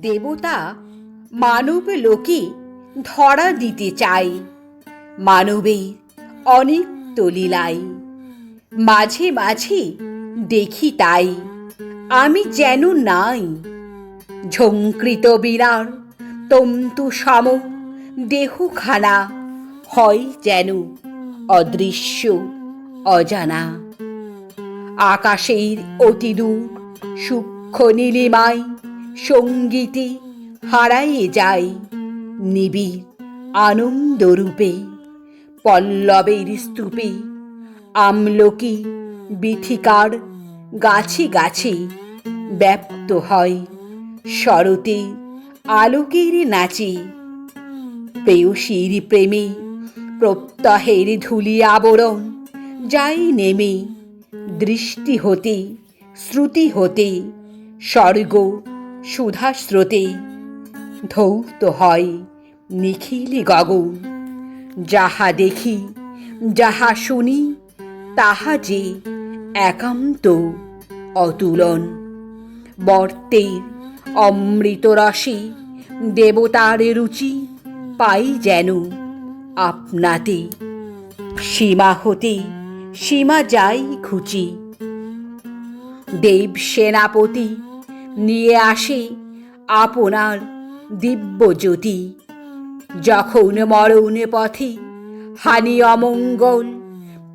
দেবতা মানব লোকে ধরা দিতে চাই মানবেই অনেক তলিলাই মাঝে মাঝে দেখি তাই, আমি যেন নাই। ঝঙ্কৃত বিরার তন্তু সম, দেহখানা, হয় যেন অদৃশ্য, অজানা। আকাশের অতিদূর সূক্ষ্ম নীলিমায় সঙ্গীতে হারায়ে যায় নিবিড় আনন্দরূপে, পল্লবের স্তূপে, আমলকি বিথিকার গাছে গাছে ব্যপ্ত হয় শরতে আলোকের নাচে। প্রেয়সীর প্রেমে প্রত্যহের ধুলি আবরণ যাই নেমে, দৃষ্টি হতে, শ্রুতি হতে, স্বর্গ সুধাস্রোতে ধৌত হয় নিখিল গগন। যাহা দেখি, যাহা শুনি, তাহা যে একান্ত অতুলন। বর্তের অমৃত রসে দেবতার রুচি পাই যেন আপনাতে। সীমা হতে সীমা যাই খুচি দেব সেনাপতি নিয়ে আসে আপনার দিব্য জ্যোতি যখন মরণ পথে হানি অমঙ্গল,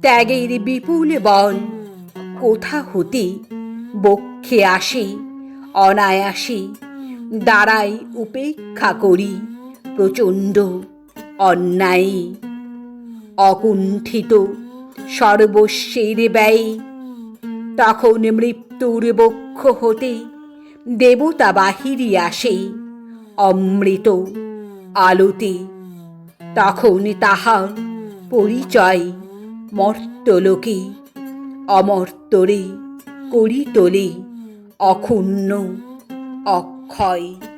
ত্যাগের বিপুল বল কোথা হতে বক্ষে আসে, অনায়াসে দাঁড়াই উপেক্ষা করি প্রচণ্ড অন্যায়। অকুণ্ঠিত সর্বস্বের ব্যয়ে, তখন মৃত্যুর বক্ষ হতে দেবতা বাহিরি আসে। অমৃত আলোতে তখন তাহার পরিচয় মর্তলোকে অমর্তরে করি তোলে অক্ষুণ্ণ অক্ষয়।